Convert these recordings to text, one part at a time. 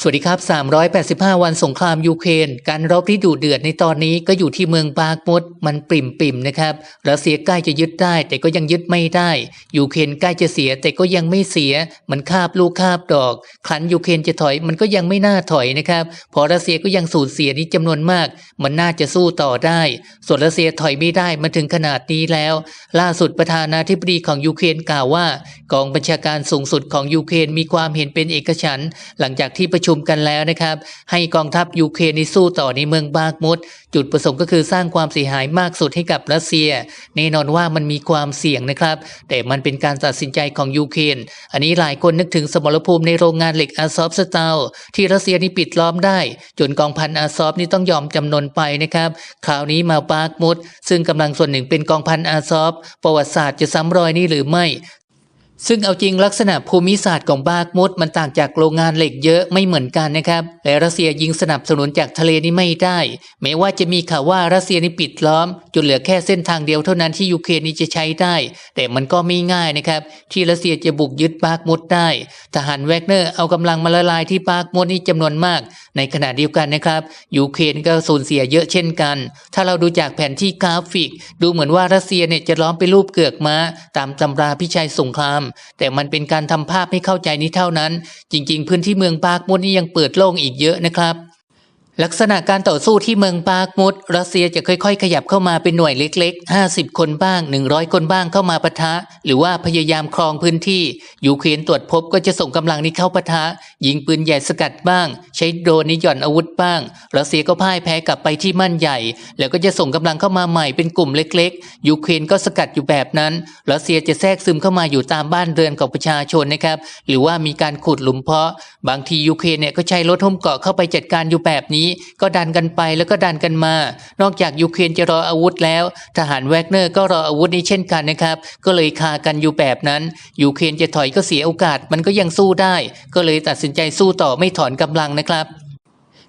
สวัสดีครับ 385 วันสงครามยูเครน การรบที่ดุเดือดในตอนนี้ก็อยู่ที่เมืองบากมุดมันปริ่มปิ่มนะครับรัสเซียใกล้จะยึดได้ แต่ก็ยังยึดไม่ได้ ยูเครนใกล้จะเสีย แต่ก็ยังไม่เสีย มันคาบลูกคาบดอก ครั้นยูเครนจะถอยมันก็ยังไม่น่าถอยนะครับ พอรัสเซียก็ยังสูญเสียนี้จำนวนมาก มันน่าจะสู้ต่อได้ ส่วนรัสเซียถอยไม่ได้มาถึงขนาดนี้แล้ว ล่าสุดประธานาธิบดีของยูเครนกล่าวว่ากองบัญชาการสูงสุดของยูเครนมีความเห็นเป็นเอกฉันท์หลังจากที่ประชุมชุมกันแล้วนะครับ ให้กองทัพยูเครนนี่สู้ต่อในเมืองบากมุดจุดประสงค์ก็คือสร้างความเสียหายมากสุดให้กับรัสเซียแน่นอนว่ามันมีความเสี่ยงนะครับ แต่มันเป็นการตัดสินใจของยูเครนอันนี้หลายคนนึกถึงสมรภูมิในโรงงานเหล็กอาซอฟสตาลที่รัสเซียนี่ปิดล้อมได้ จนกองพันอาซอฟนี่ต้องยอมจำนนไปนะครับคราวนี้มาบากมุดซึ่งกำลังส่วนหนึ่งเป็นกองพันอาซอฟประวัติศาสตร์จะซ้ำรอยนี่หรือไม่ ซึ่งเอาจริงลักษณะภูมิศาสตร์ของบาร์กมุดมันต่างจากโรงงานเหล็กเยอะไม่เหมือนกันนะครับ และรัสเซียยิงสนับสนุนจากทะเลนี่ไม่ได้ แม้ว่าจะมีข่าวว่ารัสเซียนี่ปิดล้อม จนเหลือแค่เส้นทางเดียวเท่านั้นที่ยูเครนนี่จะใช้ได้ แต่มันก็ไม่ง่ายนะครับ ที่รัสเซียจะบุกยึดบาร์กมุดได้ ทหารแวกเนอร์เอากำลังมาละลายที่บาร์กมุดนี่จำนวนมาก ในขณะเดียวกันนะครับยูเครนก็สูญเสียเยอะเช่นกัน ถ้าเราดูจากแผนที่กราฟิก ดูเหมือนว่ารัสเซียเนี่ยจะล้อมไปรูปเกือกม้าตามตำราพิชัยสงครามแต่มันเป็นการทำภาพให้เข้าใจนี้เท่านั้น จริง ๆ พื้นที่เมืองปากมดนี่ยังเปิดโล่งอีกเยอะนะครับ ลักษณะการต่อสู้ที่เมืองปาร์กมุดรัสเซียจะค่อยๆ ขยับเข้ามาเป็นหน่วยเล็กๆ 50 คนบ้าง 100 คนบ้างเข้ามาปะทะ หรือว่าพยายามครองพื้นที่ ยูเครนตรวจพบก็จะส่งกำลังนี้เข้าปะทะ ยิงปืนใหญ่สกัดบ้าง ใช้โดรนนี้หย่อนอาวุธบ้าง รัสเซียก็พ่ายแพ้กลับไปที่มั่นใหญ่ แล้วก็จะส่งกำลังเข้ามาใหม่เป็นกลุ่มเล็กๆ ยูเครนก็สกัดอยู่แบบนั้น รัสเซียจะแทรกซึมเข้ามาอยู่ตามบ้านเรือนของประชาชนนะครับ หรือว่ามีการขุดหลุมเพาะ บางทียูเครนเนี่ยก็ใช้รถหุ้มเกาะเข้าไปจัดการอยู่แบบนี้ก็ดันกันไปแล้วก็ดันกันมา นอกจากยูเครนจะรออาวุธแล้ว ทหารแวกเนอร์ก็รออาวุธนี้เช่นกันนะครับ ก็เลยคากันอยู่แบบนั้นยูเครนจะถอยก็เสียโอกาสมันก็ยังสู้ได้ ก็เลยตัดสินใจสู้ต่อไม่ถอนกำลังนะครับ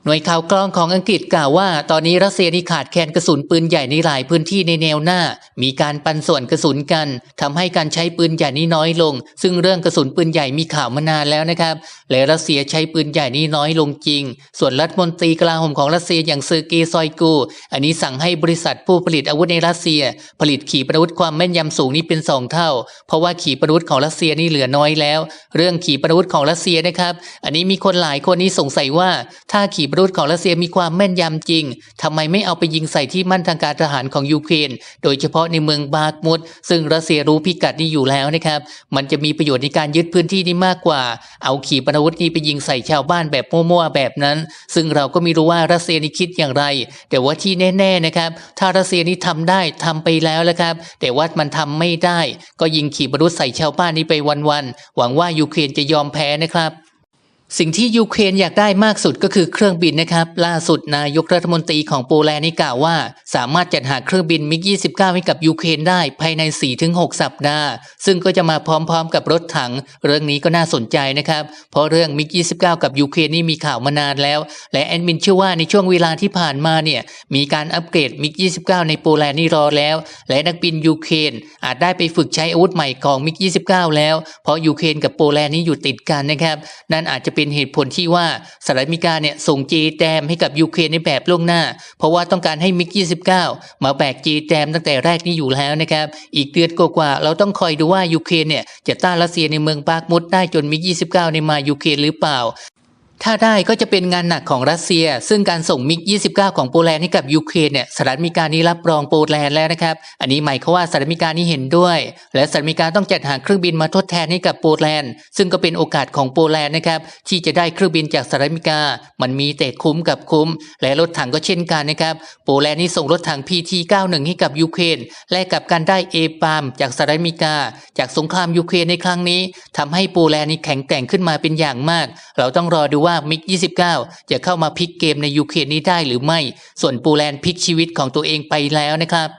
หน่วยข่าวกรองของอังกฤษกล่าวว่า ตอนนี้รัสเซียนี่ขาดแคลนกระสุนปืนใหญ่ในหลายพื้นที่ในแนวหน้า มีการปันส่วนกระสุนกันทำให้การใช้ปืนใหญ่นี้น้อยลง ซึ่งเรื่องกระสุนปืนใหญ่มีข่าวมานานแล้วนะครับ และรัสเซียใช้ปืนใหญ่นี้น้อยลงจริง ส่วนรัฐมนตรีกลาโหมของรัสเซียอย่างเซอร์เกย์ซอยกู อันนี้สั่งให้บริษัทผู้ผลิตอาวุธในรัสเซีย ผลิตขีปนาวุธความแม่นยำสูงนี่เป็นสองเท่า เพราะว่าขีปนาวุธของรัสเซียนี่เหลือน้อยแล้ว เรื่องขีปนาวุธของรัสเซียนะครับ อันนี้มีคนหลายคนนี่สงสัยว่าถ้าขีปนาวุธของรัสเซียมีความแม่นยำจริง ทำไมไม่เอาไปยิงใส่ที่มั่นทางการทหารของยูเครน โดยเฉพาะในเมืองบากมุด ซึ่งรัสเซียรู้พิกัดนี้อยู่แล้วนะครับ มันจะมีประโยชน์ในการยึดพื้นที่นี้มากกว่า เอาขีปนาวุธนี้ไปยิงใส่ชาวบ้านแบบมั่วๆแบบนั้น ซึ่งเราก็ไม่รู้ว่ารัสเซียนี่คิดอย่างไร แต่ว่าที่แน่ๆนะครับ ถ้ารัสเซียนี่ทำได้ทำไปแล้วแล้วครับ แต่ว่ามันทำไม่ได้ ก็ยิงขีปนาวุธใส่ชาวบ้านนี้ไปวันๆ หวังว่ายูเครนจะยอมแพ้นะครับ สิ่งที่ยูเครนอยากได้มากสุดก็คือเครื่องบินนะครับ ล่าสุดนายกรัฐมนตรีของโปแลนด์นี่กล่าวว่า สามารถจัดหาเครื่องบินมิก 29 ให้กับยูเครนได้ภายใน 4-6 สัปดาห์ ซึ่งก็จะมาพร้อมๆ กับรถถัง เรื่องนี้ก็น่าสนใจนะครับ เพราะเรื่องมิก 29 กับยูเครนนี่มีข่าวมานานแล้ว และแอดมินเชื่อว่าในช่วงเวลาที่ผ่านมาเนี่ยมีการอัปเกรดมิก 29 ในโปแลนด์นี่รอแล้ว และนักบินยูเครนอาจได้ไปฝึกใช้อาวุธใหม่ของมิก 29 แล้ว เพราะยูเครนกับโปแลนด์นี่อยู่ติดกันนะครับนั่นอาจจะเป็นเหตุผลที่ว่าสหรัฐอเมริกาเนี่ยส่งเจแจมให้กับยูเครนในแบบล่วงหน้า เพราะว่าต้องการให้มิก 29 มาแบกเจแจมตั้งแต่แรกนี้อยู่แล้วนะครับ อีกเดือนกว่าเราต้องคอยดูว่ายูเครนเนี่ยจะต้านรัสเซียในเมืองปาร์กมุดได้จนมิก 29 ในมายูเครนหรือเปล่า ถ้าได้ก็จะเป็นงานหนักของรัสเซีย ซึ่งการส่งมิก 29 ของโปแลนด์ให้กับยูเครนเนี่ยสหรัฐอเมริกานี้รับรองโปแลนด์แล้วนะครับ อันนี้หมายความว่าสหรัฐอเมริกานี้เห็นด้วย และสหรัฐอเมริกาต้องจัดหาเครื่องบินมาทดแทนให้กับโปแลนด์ ซึ่งก็เป็นโอกาสของโปแลนด์นะครับที่จะได้เครื่องบินจากสหรัฐอเมริกา มันมีแต่คุ้มกับคุ้ม และรถถังก็เช่นกันนะครับ โปแลนด์นี่ส่งรถถัง PT91 ให้กับยูเครน แลกกับการได้เอปามจากสหรัฐอเมริกา จากสงครามยูเครนในครั้งนี้ทำให้โปแลนด์นี่แข็งแกร่งขึ้นมาเป็นอย่างมาก เราต้องรอดูว่ามิก 29 จะเข้ามาพลิกเกมในยูเครนนี้ได้หรือไม่ ส่วนโปแลนด์พลิกชีวิตของตัวเองไปแล้วนะครับ